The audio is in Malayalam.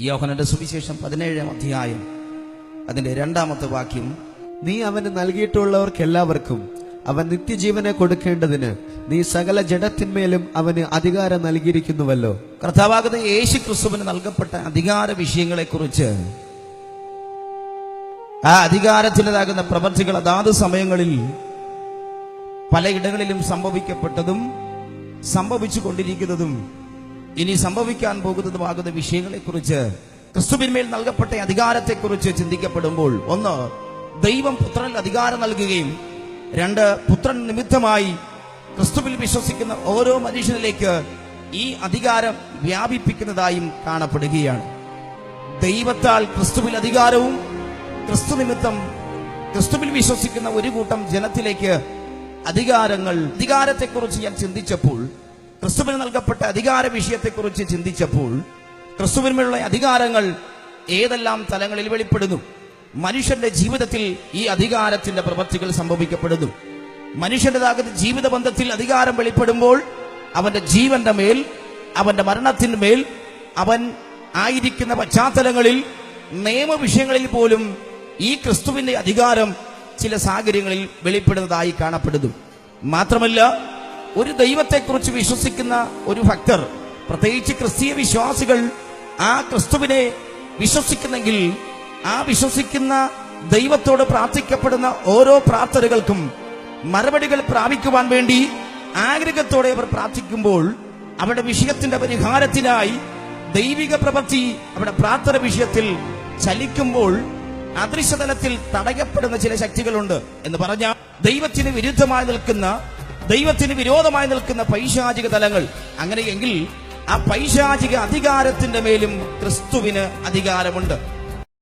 യോഹനന്റെ സുവിശേഷം പതിനേഴാം അധ്യായം. അതിന്റെ രണ്ടാമത്തെ വാക്യം നീ അവന് നൽകിയിട്ടുള്ളവർക്കെല്ലാവർക്കും അവൻ നിത്യജീവനെ കൊടുക്കേണ്ടതിന് നീ സകല ജഡത്തിന്മേലും അവന് അധികാരം നൽകിയിരിക്കുന്നുവല്ലോ. കർത്താവാകുന്ന യേശു ക്രിസ്തുവിന് നൽകപ്പെട്ട അധികാര വിഷയങ്ങളെ കുറിച്ച് ആ അധികാരത്തിന്റെതാകുന്ന പ്രവർത്തികൾ അതാത് സമയങ്ങളിൽ പലയിടങ്ങളിലും സംഭവിക്കപ്പെട്ടതും സംഭവിച്ചു കൊണ്ടിരിക്കുന്നതും ഇനി സംഭവിക്കാൻ പോകുന്നതുമാകുന്ന വിഷയങ്ങളെക്കുറിച്ച് ക്രിസ്തുവിന്മേൽ നൽകപ്പെട്ട അധികാരത്തെക്കുറിച്ച് ചിന്തിക്കപ്പെടുമ്പോൾ ഒന്ന് ദൈവം പുത്രനിൽ അധികാരം നൽകുകയും രണ്ട് പുത്രൻ നിമിത്തമായി ക്രിസ്തുവിൽ വിശ്വസിക്കുന്ന ഓരോ മനുഷ്യനിലേക്ക് ഈ അധികാരം വ്യാപിപ്പിക്കുന്നതായും കാണപ്പെടുകയാണ്. ദൈവത്താൽ ക്രിസ്തുവിൽ അധികാരവും ക്രിസ്തു നിമിത്തം ക്രിസ്തുവിൽ വിശ്വസിക്കുന്ന ഒരു കൂട്ടം ജനത്തിലേക്ക് അധികാരങ്ങൾ അധികാരത്തെക്കുറിച്ച് ഞാൻ ചിന്തിച്ചപ്പോൾ ക്രിസ്തുവിന് നൽകപ്പെട്ട അധികാര വിഷയത്തെക്കുറിച്ച് ചിന്തിച്ചപ്പോൾ ക്രിസ്തുവിന്മേലുള്ള അധികാരങ്ങൾ ഏതെല്ലാം തലങ്ങളിൽ വെളിപ്പെടുന്നു? മനുഷ്യന്റെ ജീവിതത്തിൽ ഈ അധികാരത്തിന്റെ പ്രവൃത്തികൾ സംഭവിക്കപ്പെടുന്നു. മനുഷ്യന്റേതാകുന്ന ജീവിത ബന്ധത്തിൽ അധികാരം വെളിപ്പെടുമ്പോൾ അവന്റെ ജീവന്റെ മേൽ അവന്റെ മരണത്തിന് മേൽ അവൻ ആയിരിക്കുന്ന പശ്ചാത്തലങ്ങളിൽ നിയമവിഷയങ്ങളിൽ പോലും ഈ ക്രിസ്തുവിന്റെ അധികാരം ചില സാഹചര്യങ്ങളിൽ വെളിപ്പെടുന്നതായി കാണപ്പെടുന്നു. മാത്രമല്ല ഒരു ദൈവത്തെക്കുറിച്ച് വിശ്വസിക്കുന്ന ഒരു ഭക്തർ പ്രത്യേകിച്ച് ക്രിസ്തീയ വിശ്വാസികൾ ആ ക്രിസ്തുവിനെ വിശ്വസിക്കുന്നെങ്കിൽ ആ വിശ്വസിക്കുന്ന ദൈവത്തോട് പ്രാർത്ഥിക്കപ്പെടുന്ന ഓരോ പ്രാർത്ഥനകൾക്കും മറുപടികൾ പ്രാപിക്കുവാൻ വേണ്ടി ആഗ്രഹത്തോടെ അവർ പ്രാർത്ഥിക്കുമ്പോൾ അവരുടെ വിഷയത്തിന്റെ പരിഹാരത്തിനായി ദൈവിക പ്രവൃത്തി അവരുടെ പ്രാർത്ഥന വിഷയത്തിൽ ചലിക്കുമ്പോൾ അദൃശ്യതലത്തിൽ തടയപ്പെടുന്ന ചില ശക്തികളുണ്ട് എന്ന് പറഞ്ഞാൽ ദൈവത്തിന് വിരുദ്ധമായി നിൽക്കുന്ന ദൈവത്തിന് വിരോധമായി നിൽക്കുന്ന പൈശാചിക തലങ്ങൾ. അങ്ങനെയെങ്കിൽ ആ പൈശാചിക അധികാരത്തിന്റെ മേലും ക്രിസ്തുവിന് അധികാരമുണ്ട്.